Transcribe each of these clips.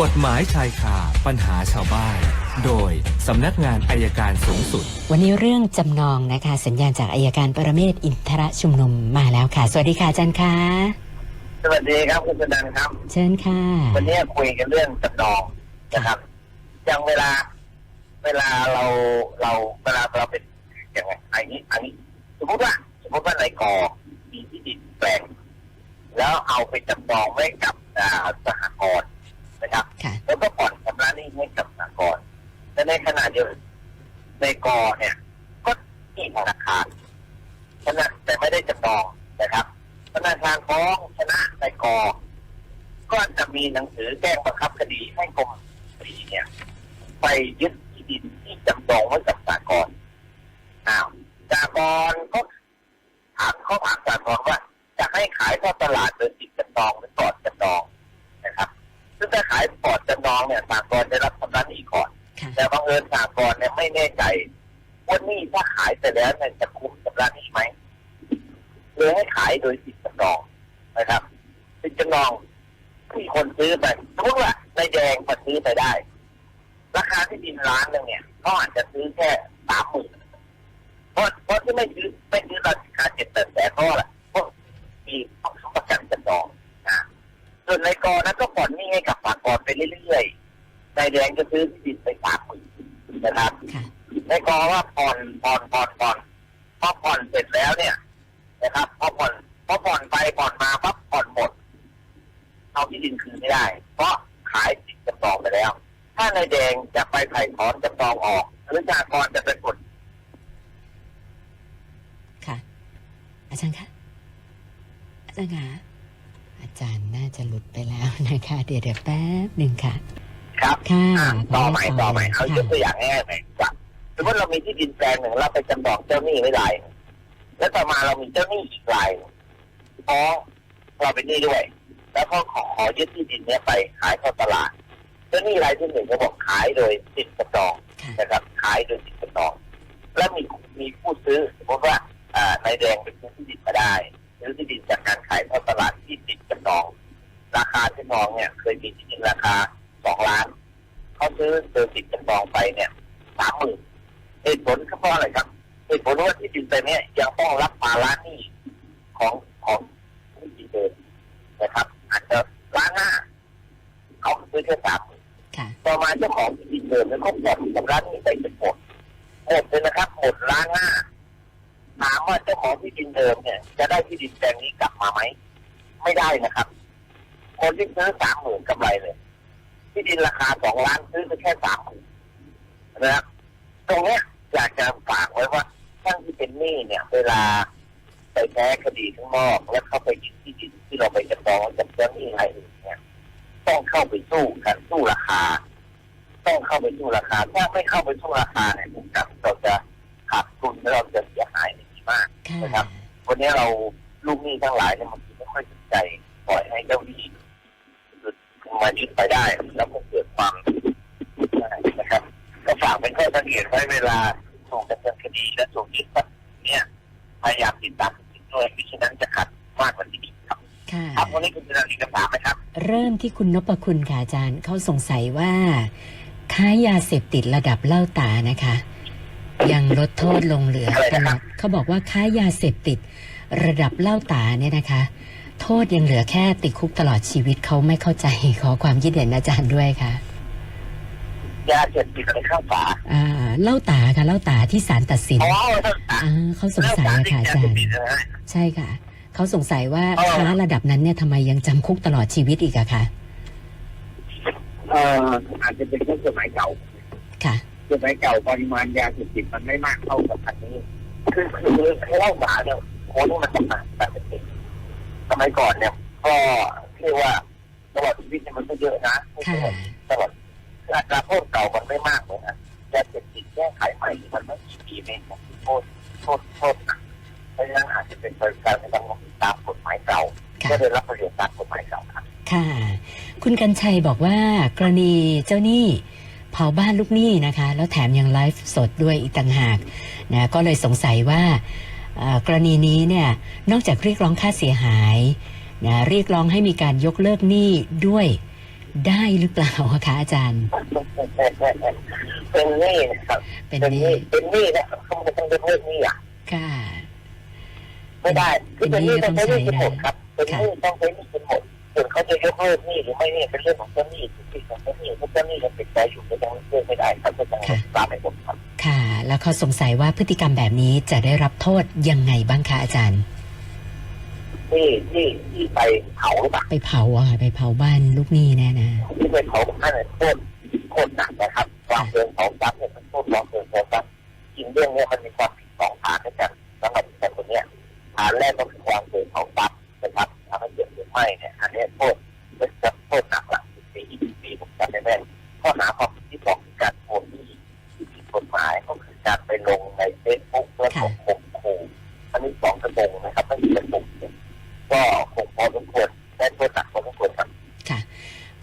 กฎหมายชายคาปัญหาชาวบ้าน โดยสำนักงานอายการสูงสุด วันนี้เรื่องจำนองนะคะ สัญญาณจากอายการปรเมศวร์อินทรชุมนุมมาแล้วค่ะ สวัสดีค่ะอาจารย์คะสวัสดีครับคุณสนันครับ เชิญค่ะ วันนี้คุยกันเรื่องจำนองนะครับอย่างเวลา เวลาเราเราเวลาเราเป็นอย่างไรอันนี้ อันนี้ สมมติว่า สมมติว่าในกอมีที่ดินแปลง แล้วเอาไปจำนองไว้กับอ่าสหกรณ์นะครับ ค่ะ แล้วก็ผ่อนชำระหนี้ให้กับสหกรณ์แต่ในขณะเดียวกันในกอเนี่ย ก็มีธนาคารชนะแต่ไม่ได้จำนองนะครับ ธนาคารฟ้องชนะในกอ ก็จะ มีหนังสือแจ้งบังคับคดีให้กรมคดีเนี่ยไปยึดที่ดินที่จำนองไว้กับสากลอ้าวสากลก็ถามเขาถามสากลว่า จะให้ขายทอดตลาดโดยติดจำนองหรือก่อนจำนองนะครับ ซึ่งถ้าขายก่อนจำนองเนี่ยสากลได้รับชำระหนี้ก่อนค่ะแต่บังเอิญสากลเนี่ยไม่แน่ใจว่าหนี้ถ้าขายไปแล้วเนี่ยจะคุ้มชำระหนี้ไหมเลยให้ขายโดยติดจำนองนะครับติดจำนอง ที่คนซื้อไปสมมติว่านายแดงมาซื้อไปได้ ราคาที่ดินล้านหนึงเนี่ยเขาอาจจะซื้อแค่สามหมื่นเพราะเพราะที่ไม่ซื้อไม่ซื้อราคาเจ็ดแปดแสนเพราะอะไรเพราะมีต้องค้ำประกันจำนองนะส่วนนายกอนั้นก็ผ่อนหนี้ให้กับสากลไปเรื่อยๆนายแดงก็ซื้อที่ดินไปสามหมื่นนะครับค่ะในกอว่าผ่อนผ่อนผ่อนผ่อนพอผ่อนเสร็จแล้วเนี่ยนะครับพอผ่อนพอผ่อนไปผ่อนมาปั๊บผ่อนหมด เอาที่ดินคืนไม่ได้ เพราะขายติดจำนองไปแล้ว ถ้านายแดงจะไปไถ่ถอนจำนองออกหรือสากรจะไปกดค่ะ อาจารย์คะอาจารย์คะอาจารย์น่าจะหลุดไปแล้วนะคะ เดี๋ยวเดี๋ยวแป๊บหนึ่งค่ะ ครับค่ะอะต่อใหม่ต่อใหม่เอาค่ะยกตัวอย่างง่ายๆหน่อยว่าสมมติเรามีที่ดินแปลงหนึ่งเราไปจำนองเจ้าหนี้ไว้รายหนึ่งแล้วต่อมาเรามีเจ้าหนี้อีกรายหนึ่งฟ้องเราเป็นหนี้ด้วย แล้วก็ขอขอยึดที่ดินเนี้ยไปขายทอดตลาดเจ้าหนี้รายที่หนึ่งก็บอกขายโดยติดจำนองค่ะนะครับขายโดยติดจำนอง แล้วมีมีผู้ซื้อสมมติว่าอ่านายแดงเป็นผู้ที่ดินมาได้ซื้อที่ดินจากการขายทอดตลาดที่ติดจำนอง ราคาที่มองเนี่ย เคยมีที่ดินราคาสองล้านเขาซื้อโดยติดจำนองไปเนี่ยสามหมื่นเหตุผลก็เพราะอะไรครับเหตุผลว่าที่ดินไปเนี่ยยังต้องรับภาระหนี้ของของที่ดินเดิมนะครับ อาจจะล้านหน้า เขาซื้อแค่สามหมื่นค่ะ ต่อมาเจ้าของที่ดินเดิมเนี่ยเขาผ่อนชำระหนี้ไปจนหมดหมดเลยนะครับหมดล้านหน้าถามว่าเจ้าของที่ดินเดิมเนี่ย จะได้ที่ดินแปลงนี้กลับมาไหมไม่ได้นะครับ คนที่ซื้อสามหมื่นกำไรเลย ที่ดินราคาสองล้านซื้อไปแค่สามหมื่นนะครับตรงเนี้ยอยากจะฝากไว้ว่าท่านที่เป็นหนี้เนี่ย เวลาไปแพ้คดีข้างนอก แล้วเข้าไปยึดที่ดินที่เราไปจำนองกับเจ้าหนี้รายอื่นเนี่ย ต้องเข้าไปสู้กันสู้ราคา ต้องเข้าไปสู้ราคา ถ้าไม่เข้าไปสู้ราคาเนี่ยผมกับเราจะขาดทุนและเราจะเสียหายในที่มากค่ะนะครับ วันนี้เราลูกหนี้ทั้งหลายเนี่ยมันไม่ค่อยสนใจปล่อยให้เจ้าหนี้หลุดมายึดไปได้แล้วก็เกิดความนะครับ ก็ฝากเป็นข้อสังเกตไว้เวลาส่งดำเนินคดีและส่งยึดทรัพย์เนี่ยพยายามติดตามติดด้วยมิฉะนั้นจะขัดมากกว่าที่นี้ ครับค่ะ ครับวันนี้คุณจะมีคำถามไหมครับ เริ่มที่คุณนพคุณค่ะอาจารย์เขาสงสัยว่า ค้ายาเสพติดระดับเหล้าตานะคะ ยังลดโทษลงเหลืออะไรตนะลครัอบดเขาบอกว่าค้ายาเสพติดระดับเหล้าตาเนี่ยนะคะ โทษยังเหลือแค่ติดคุกตลอดชีวิตเขาไม่เข้าใจ ขอความคิดเห็นอาจารย์ด้วยค่ะ ยาเสพติดในข้าวฝาอ่าเหล้าตาค่ะเหล้าตาที่ศาลตัดสินอ๋อเท่าอ่าเขาสงสัยอะค่ะอาจารย์ ใช่ค่ะ เขาสงสัยว่าอ๋อค้าระดับนั้นเนี่ยทำไมยังจำคุกตลอดชีวิตอีกอะคะเอ่ออาจจะเป็นเพราะสมัยเก่าค่ะ สมัยเก่าปริมาณยาเสพติดมันไม่มากเท่ากับอันนี้ คือคือให้เล่าฝาเนี่ยโคนมันต้องมาแต่เป็นเด็กสมัยก่อนเนี่ย ก็เรียกว่าตลอดชีวิตเนี่ยมันก็เยอะนะไม่ใช่ค่ะตลอดคืออัตราโทษเก่ามันไม่มากเลยนะยาเสพติดแก้ไขใหม่มันไม่กี่ปีเองโทษโทษโทษหนัก เพราะฉะนั้นอาจจะเป็นการกระทำตามกฎหมายเก่าค่ะก็ได้รับประโยชน์ตามกฎหมายเก่าครับค่ะ คุณกัญชัยบอกว่ากรณีเจ้าหนี้เผาบ้านลูกหนี้นะคะ แล้วแถมยังไลฟ์สดด้วยอีกต่างหากนะก็เลยสงสัยว่าเอ่อกรณีนี้เนี่ยนอกจากเรียกร้องค่าเสียหายนะเรียกร้องให้มีการยกเลิกหนี้ด้วยได้หรือเปล่าอะคะอาจารย์ เป็นหนี้นะครับเป็นเป็นหนี่นี้เป็นหนี้นะครับเขาไม่ต้องเป็นเรื่องหนี้อะค่ะ ไม่ได้คือเป็นหนี้ต้องใช้หนี้เป็นหมดครับเป็นหค่ะนี้ต้องใช้หนี้เป็นหมดส่วนเขาจะยกเลิกหนี้หรือไม่เนี่ยเป็นเรื่องของเจ้าหนี้ที่ของเจ้าหนี้ถ้าเจ้าหนี้ยังติดใจอยู่ก็ยังเลิกไม่ได้ครับก็ต้องตามไปหมดครับค่ะ แล้วเขาสงสัยว่าพฤติกรรมแบบนี้จะได้รับโทษยังไงบ้างคะอาจารย์ที่ที่ที่ไปเผาหรือเปล่าไปเผาอะค่ะไปเผาบ้านลูกหนี้แน่นะที่ไปเผาท่านเนี่ยโทษโทษหนักนะครับวางเพลิงเผาทรัพย์เนี่ยมันโทษวางเพลิงเผาทรัพย์จริงเรื่องเนี้ยมันมีความผิดสองฐานด้วยกันสำหรับคนคนเนี้ย ฐานแรกก็คือควางเพลิงเผาทรัพย์นะครับทำให้เกิดหรือไม่เนี่ยอันนี้โทษมันจะโทษหนักหลักสิบปียี่สิบปีผมจำไม่แม่นข้อหาความผิดที่สองคือการโอนหนี้ที่ผิดกฎหมายก็คือการไปลงในเฟซบุ๊กเพื่อข่มขู่อันนี้สองกระทงนะครับไม่มีกระทงก็คงพอสมควรได้โทษหนักพอสมควรครับค่ะ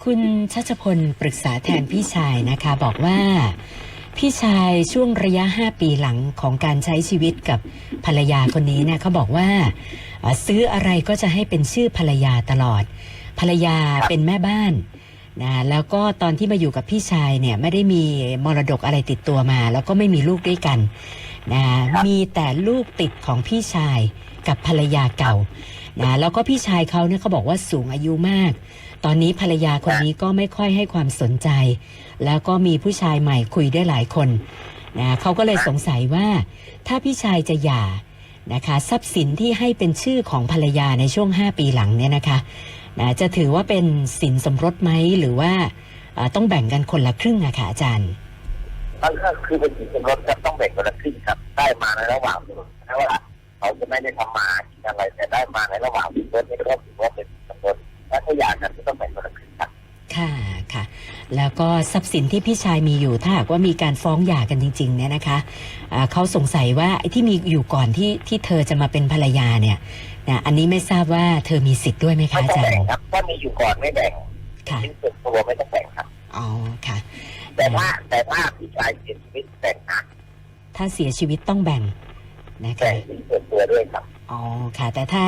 คุณชัชพลปรึกษาแทนพี่ชายนะคะ บอกว่า พี่ชายช่วงระยะ 5 ปีหลังของการใช้ชีวิตกับภรรยาคนนี้เนี่ยเขาบอกว่า ซื้ออะไรก็จะให้เป็นชื่อภรรยาตลอด ภรรยาเป็นแม่บ้านนะแล้วก็ตอนที่มาอยู่กับพี่ชายเนี่ยไม่ได้มีมรดกอะไรติดตัวมา แล้วก็ไม่มีลูกด้วยกันนะมีแต่ลูกติดของพี่ชายกับภรรยาเก่านะแล้วก็พี่ชายเขาเนี่ยเขาบอกว่าสูงอายุมาก ตอนนี้ภรรยาคนนี้ก็ไม่ค่อยให้ความสนใจ แล้วก็มีผู้ชายใหม่คุยได้หลายคนนะเขาก็เลยสงสัยว่า ถ้าพี่ชายจะหย่านะคะทรัพย์สินที่ให้เป็นชื่อของภรรยาในช่วง 5 ปีหลังเนี่ยนะคะนะจะถือว่าเป็นสินสมรสไหมหรือว่าต้องแบ่งกันคนละครึ่งอะค่ะอาจารย์มันก็คือเป็นสินสมรสครับต้องแบ่งคนละครึ่งครับได้มาในระหว่างสมรสแม้ว่าเขาจะไม่ได้ทำมากินอะไรแต่ได้มาในระหว่างสมรสนี่ก็ถือว่าเป็นสินสมรสและถ้าอยากกัน แล้วก็ทรัพย์สินที่พี่ชายมีอยู่ถ้าหากว่ามีการฟ้องหย่ากันจริงๆเนี่ยนะคะอ่าเขาสงสัยว่าไอ้ที่มีอยู่ก่อนที่ที่เธอจะมาเป็นภรรยาเนี่ยนะอันนี้ไม่ทราบว่าเธอมีสิทธิ์ด้วยไหมคะไม่อาต้องจารแบ่งย์ครับถ้ามีอยู่ก่อนไม่แบ่งค่ะชิ้นส่วนตัวไม่ต้องแบ่งครับอ๋อค่ะ แต่ถ้าแต่ถ้าพี่ชายเสียชีวิตแบ่งนะถ้าเสียชีวิตต้องแบ่งนะแบ่คะงชิ้นส่วนตัวด้วยครับ อ๋อค่ะ แต่ถ้า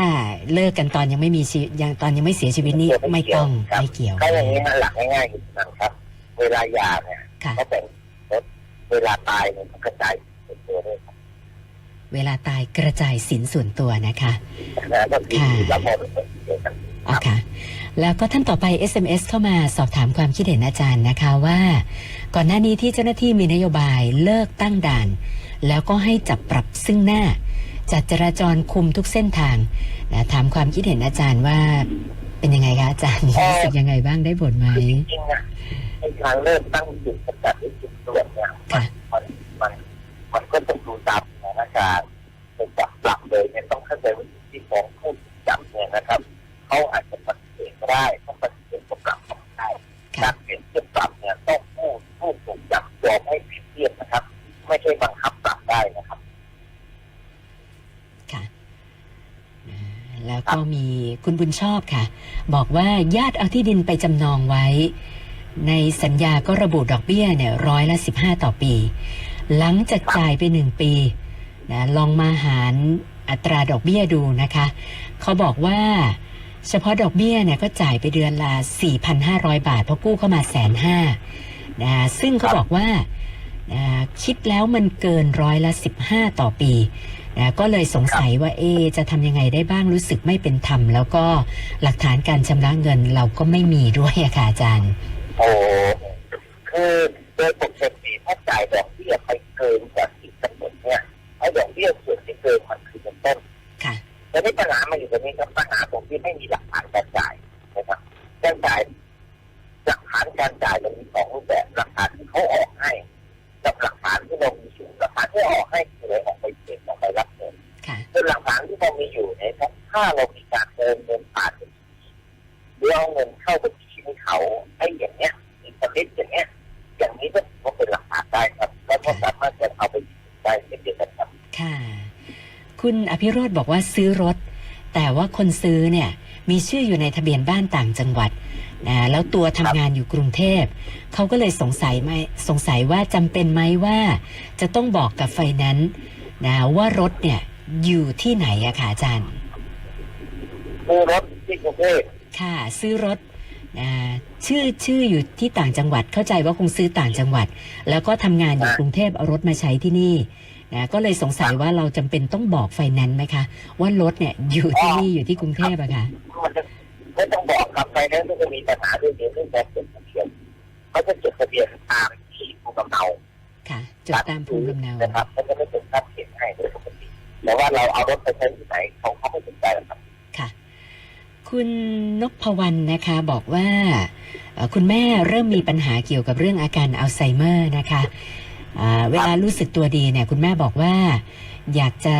เลิกกันตอนยังไม่มีชีวิตยังตอนยังไม่เสียชีวิตนี่ไม่ต้องไม่เกี่ยว ก็อย่างนี้นะหลักง่ายๆอยู่นะครับ เวลาหย่าเนี่ยค่ะก็แบ่งรถเวลาตายเนี่ยมันกระจายส่วนตัวด้วยครับเวลาตายกระจายสินส่วนตัวนะคะนะก็คือค่ะเราพอเป็นคนเดียวกัน อ๋อค่ะ แล้วก็ท่านต่อไป SMS เข้ามาสอบถามความคิดเห็นอาจารย์นะคะว่า ก่อนหน้านี้ที่เจ้าหน้าที่มีนโยบายเลิกตั้งด่าน แล้วก็ให้จับปรับซึ่งหน้า จัดจราจรคุมทุกเส้นทางนะถามความคิดเห็นอาจารย์ว่าเป็นยังไงคะอาจารย์รู้สึกยังไงบ้างได้ผลไหมคือจริงๆนะในการเริ่มตั้งจุดสกัดหรือจุดตรวจเนี่ยค่ะมันมันมันก็ต้องดูตามสถานการณ์เป็นจับปรับเลยเนี่ยต้องเข้าใจว่าที่ของผู้จับเนี่ยนะครับเขาอาจจะปฏิเสธก็ได้ถ้าปฏิเสธก็ปรับก็ได้กาค่ะรเปลี่ยนเทียบปรับเนี่ยต้องผู้ผู้ถูกจับยอมให้เปรียบเทียบนะครับ ไม่ใช่บังคับปรับได้นะ ค่ะ แล้วก็มีคุณบุญชอบค่ะ บอกว่าญาติเอาที่ดินไปจำนองไว้ ในสัญญาก็ระบุดอกเบี้ยเนี่ยร้อยละ15ต่อปี หลังจากจ่ายไปหนึ่งปีนะลองมาหารอัตราดอกเบี้ยดูนะคะ เขาบอกว่าเฉพาะดอกเบี้ยเนี่ยก็จ่ายไปเดือนละ 4,500 บาท เพราะกู้เข้ามาแสนห้านะซึ่งเขาบอกว่านะคิดแล้วมันเกินร้อยละ 15 ต่อปี นะก็เลยสงสัยว่าเอจะทำยังไงได้บ้างรู้สึกไม่เป็นธรรม แล้วก็หลักฐานการชำระเงินเราก็ไม่มีด้วยอะค่ะอาจารย์ โอ้คือโดยปกติ เรามีอยู่นี่ยครับถ้าเรามีการเดินเงินผ่านหรือเอาเงินเข้าบัญชีเขาไอ้อย่างเนี้ยอินเทอร์เน็ตอย่างเนี้ย อย่างนี้ก็ถือว่าเป็นหลักฐานได้ครับ แล้วก็สามารถจะเอาไปได้เช่นเดียวกันครับค่ะ คุณอภิโรธบอกว่าซื้อรถ แต่ว่าคนซื้อเนี่ย มีชื่ออยู่ในทะเบียนบ้านต่างจังหวัดนะแล้วตัวทำงานอยู่กรุงเทพเขาก็เลยสงสัยไหมสงสัยว่าจำเป็นไหมว่า จะต้องบอกกับไฟนนซ์นะว่ารถเนี่ย อยู่ที่ไหนอะค่ะอาจารย์ซื้อรถที่กรุงเทพค่ะ ซื้อรถอ่าชื่อชื่ออยู่ที่ต่างจังหวัดเข้าใจว่าคงซื้อต่างจังหวัด แล้วก็ทำงานอยู่อ่ากรุงเทพเอารถมาใช้ที่นี่นะก็เลยสงสัยว่าเราจำเป็นต้องบอกไฟแนนซ์ไหมคะ ว่ารถเนี่ยอยู่ที่นี่อยู่ที่กรุงเทพอะค่ะ มันจะไม่ต้องบอกครับไฟแนนซ์ก็จะมีปัญหาเรื่องนี้เรื่องการจดทะเบียนเขาจะจดทะเบียนตามที่ภูมิลำเนาค่ะ จดตามภูมิลำเนา นะครับเขาจะไม่จดทับเขียนให้โดยปกติ แต่ว่าเราเอารถไปใช้ที่ไหนเขาเขาไม่สนใจหรอกครับค่ะ คุณนพวรรณนะคะ บอกว่าเอ่อคุณแม่เริ่มมีปัญหาเกี่ยวกับเรื่องอาการอัลไซเมอร์นะคะอ่าเวลารู้สึกตัวดีเนี่ย คุณแม่บอกว่า อยากจะ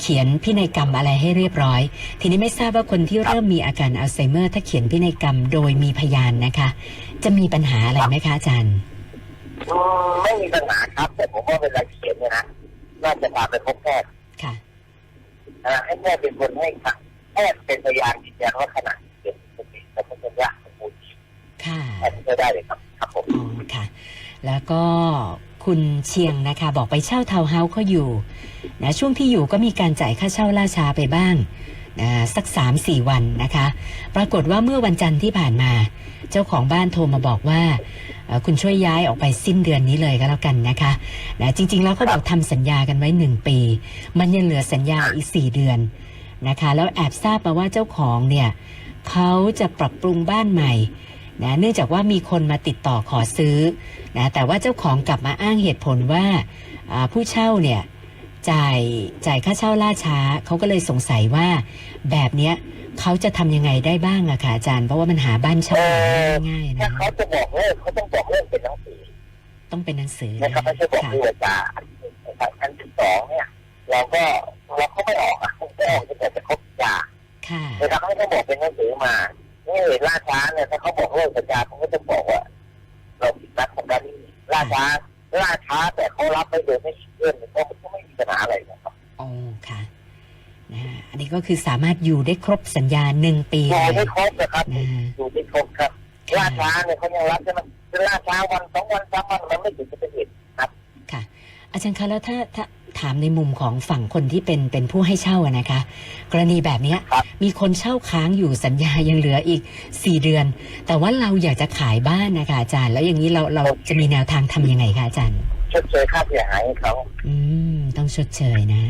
เขียนพินัยกรรมอะไรให้เรียบร้อย ทีนี้ไม่ทราบว่าคนที่เริ่มมีอาการอัลไซเมอร์ ถ้าเขียนพินัยกรรมโดยมีพยานนะคะ จะมีปัญหาอะไรไหมคะอาจารย์อืมไม่มีปัญหาครับ แต่ผมว่าเวลาเขียนเนี่ยนะน่าจะพาไปพบแพทย์ค่ะนะให้ แพทย์เป็นคนให้ค่ะแพทย์เป็นพยานยืนยันว่าขณะเขียนสติและปัญญาสมบูรณ์ค่ะอันนี้ก็ได้เลยครับครับผมอ๋อค่ะ แล้วก็คุณเชียงนะคะ บอกไปเช่าทาวน์เฮาส์เขาอยู่นะช่วงที่อยู่ก็มีการจ่ายค่าเช่าล่าช้าไปบ้างนะสักสามสี่วันนะคะ ปรากฏว่าเมื่อวันจันทร์ที่ผ่านมา เจ้าของบ้านโทรมาบอกว่าเอ่อ คุณช่วยย้ายออกไปสิ้นเดือนนี้เลยก็แล้วกันนะคะนะจริง ๆ แล้วเขาบอกทำสัญญากันไว้หนึ่งปี มันยังเหลือสัญญาอีกสี่เดือนนะคะ แล้วแอบทราบมาว่าเจ้าของเนี่ยเขาจะปรับปรุงบ้านใหม่นะเนื่องจากว่ามีคนมาติดต่อขอซื้อนะแต่ว่าเจ้าของกลับมาอ้างเหตุผลว่าอ่าผู้เช่าเนี่ยจ่ายจ่ายค่าเช่าล่าช้าเขาก็เลยสงสัยว่าแบบเนี้ย เขาจะทำยังไงได้บ้างอะค่ะอาจารย์เพราะว่ามันหาบ้านเช่าหาง่ายๆถ้านะเขาจะบอกเลิกเขาต้องบอกเลิกเป็นหนังสือต้องเป็นหนังสือนะครับไม่ใช่บอกค่ะด้วยวาจาอันที่หนึ่งนะครับอันที่สองเนี่ย เราก็เราเขาไม่ออกอะเขาไม่ออกจะแต่จะครบยาค่ะนะครับให้เขาบอกเป็นหนังสือมานี่ล่าช้าเนี่ยถ้าเขาบอกเลิกสัญญาเขาก็จะบอกว่า เราผิดนัดของการนี้ล่าช้าล่าช้าแต่เขารับไม่โดยไม่คิดเรื่องก็ก็ไม่มีปัญหาอะไรนะครับโอ้ค่ะ นะฮะอันนี้ก็คือสามารถอยู่ได้ครบสัญญาหนึ่งปีรอเลไม่ยครบนะครับนะฮะ อยู่ไม่ครบครับล่าค่ะช้าเนี่ยเขายังรับใช่ไหมล่าช้าวันสองวันสามวันมันไม่ถึงจะเป็นเหตุครับค่ะอาจารย์คะแล้วถ้าถ้าถามในมุมของฝั่งคนที่เป็นเป็นผู้ให้เช่าอะนะคะ กรณีแบบเนี้ยครับ มีคนเช่าค้างอยู่สัญญายังเหลืออีกสี่เดือน แต่ว่าเราอยากจะขายบ้านนะคะอาจารย์ แล้วอย่างนี้เราเราจะมีแนวทางทำยังไงคะอาจารย์ ชดเชยค่าเสียหายให้เขา อืม ต้องชดเชยนะ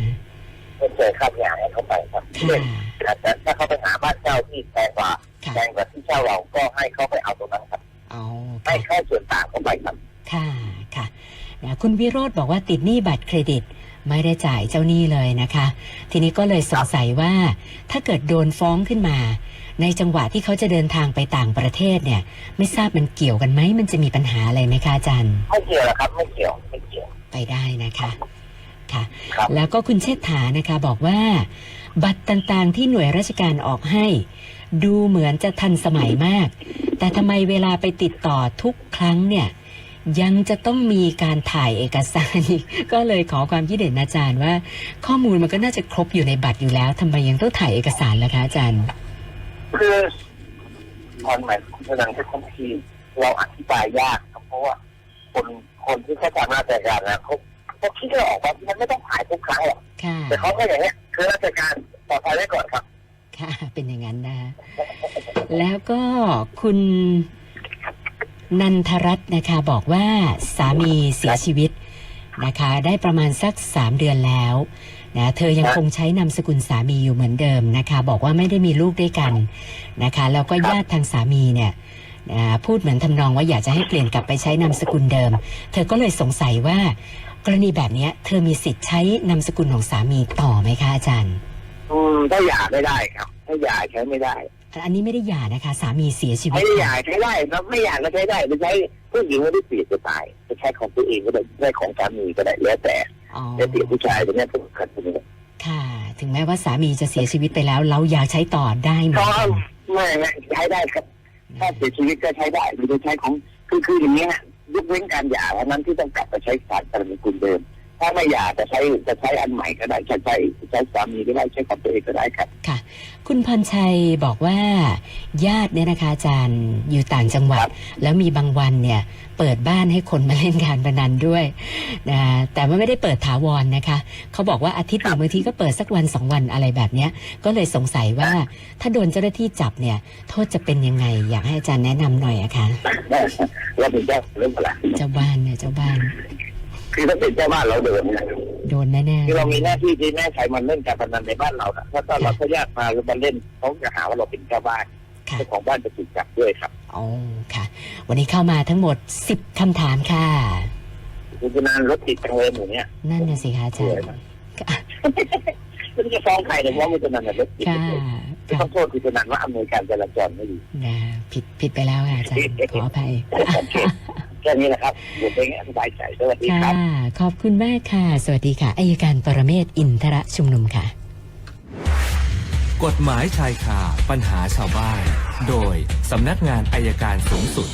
ชดเชยค่าเสียหายให้เขาไปครับค่ะเช่นอาจจะถ้าเขาไปหาบ้านเช่าที่แพงกว่าค่ะแพงกว่าที่เช่าเราก็ให้เขาไปเอาตรงนั้นครับเอาให้ค่ะแค่ส่วนต่างเขาไปครับ ค่ะค่ะนะคุณวิโรธบอกว่าติดหนี้บัตรเครดิตไม่ได้จ่ายเจ้าหนี้เลยนะคะ ทีนี้ก็เลยสงสัยว่า ถ้าเกิดโดนฟ้องขึ้นมา ในจังหวะที่เขาจะเดินทางไปต่างประเทศเนี่ย ไม่ทราบมันเกี่ยวกันไหมมันจะมีปัญหาอะไรไหมคะอาจารย์ไม่เกี่ยวหรอกครับไม่เกี่ยวไม่เกี่ยวไปได้นะคะ ค่ะ ครับ แล้วก็คุณเชษฐานะคะบอกว่า บัตรต่างๆ ที่หน่วยราชการออกให้ ดูเหมือนจะทันสมัยมาก แต่ทำไมเวลาไปติดต่อทุกครั้งเนี่ย ยังจะต้องมีการถ่ายเอกสารอีก ก็เลยขอความคิดเห็นอาจารย์ว่า ข้อมูลมันก็น่าจะครบอยู่ในบัตรอยู่แล้วทำไมยังต้องถ่ายเอกสารล่ะคะอาจารย์ คือความหมายของพลังที่บางทีเราอธิบายยากครับเพราะว่าคนคนที่เขาทำราชการนะเขา เขาคิดไม่ออกว่ามันไม่ต้องถ่ายทุกครั้งหรอกค่ะ แต่เขาก็อย่างเงี้ยคือราชการปลอดภัยไว้ก่อนครับ ค่ะ เป็นอย่างนั้นนะคะแล้วก็คุณนันทรัตน์นะคะบอกว่าสามีเสียชีวิตนะคะ ได้ประมาณสักสามเดือนแล้วนะเธอยังคงใช้นามสกุลสามีอยู่เหมือนเดิมนะคะ บอกว่าไม่ได้มีลูกด้วยกันนะคะแล้วก็ญาติทางสามีเนี่ยอ่าพูดเหมือนทำนองว่าอยากจะให้เปลี่ยนกลับไปใช้นามสกุลเดิม เธอก็เลยสงสัยว่า กรณีแบบเนี้ย เธอมีสิทธิ์ใช้นามสกุลของสามีต่อไหมคะอาจารย์ อืมถ้าหย่าไม่ได้ครับ ถ้าหย่าใช้ไม่ได้อันนี้ไม่ได้หย่านะคะ สามีเสียชีวิตไม่ได้หย่าค่ะใช้ได้ครับไม่หย่าก็ใช้ได้ไม่ใช้ผู้หญิงไม่ได้เปลี่ยนจะตายจะใช้ของตัวเองก็ได้ใช้ของสามีก็ได้แล้วแต่อ๋อแล้วเปลี่ยนผู้ชายตรงนี้ต้องขัดตรงนี้ค่ะ ถึงแม้ว่าสามีจะเสียชีวิตไปแล้ว เราอยากใช้ต่อได้เหมือนก็กันไม่ไม่ใช้ได้ครับ ถ้าเสียชีวิตก็ใช้ได้หรือจะใช้ของคือคืออย่างนี้ย ยกเว้นการหย่าเท่านั้นที่ต้องกลับไปใช้สารสารกุลเดิม ถถ้าไม่อยากจะใช้จะใช้อันใหม่ก็ได้จะใช้ใช้สามีก็ได้ใช้ของตัวเองก็ได้ครับค่ะ คุณพรชัยบอกว่า ญาติเนี่ยนะคะอาจารย์อยู่ต่างจังหวัคดรับแล้วมีบางวันเนี่ย เปิดบ้านให้คนมาเล่นการพนันด้วยนะแต่ว่าไม่ได้เปิดถาวรนะคะ เขาบอกว่าอาทิตย์หนึ่งบางทีก็เปิดสักวันสองวันอะไรแบบเนี้ย ก็เลยสงสัยว่าถ้าโดนเจ้าหน้าที่จับเนี่ย โทษจะเป็นยังไง อยากให้อาจารย์แนะนำหน่อยอะคะเราเป็นเจ้าเรื่องอะไรเจ้าบ้านเนี่ยเจ้าบ้าน คือถ้าเป็นเจ้าบ้านเราเดินนะโดนแน่ๆคือเรามีหน้าที่ที่แม่ใครมันเล่นการพนันในบ้านเรานะถ้าถ้าเราเขาญาติมาหรือมาเล่นเขาจะหาว่าเราเป็นเจ้าบ้านค่ะเจ้าของบ้านจะถูกจับด้วยครับอ๋อค่ะ วันนี้เข้ามาทั้งหมดสิบคำถามค่ะคุณชนานรถติดจังเลยหมู่เนี้ยนั่นน่ะสิคะอาจารย์คุณจะฟ้องใครเนี่ยฟ้องคุณชนานเนี่ยรถติดค่ะเลยต้ค่ะองโทษคุณชนานว่าอำนวยการจราจรไม่ดีนะผิดผิดไปแล้วค่ะอาจารย์ขออภัยโอเค แค่นี้นะครับผมเป็นสบายใจสวัสดีคค่ะรับขอบคุณมากค่ะ สวัสดีค่ะอายการปรเมศวร์อินทรชุมนุมค่ะ กฎหมายชายคาปัญหาชาวบ้าน โดยสำนักงานอายการสูงสุด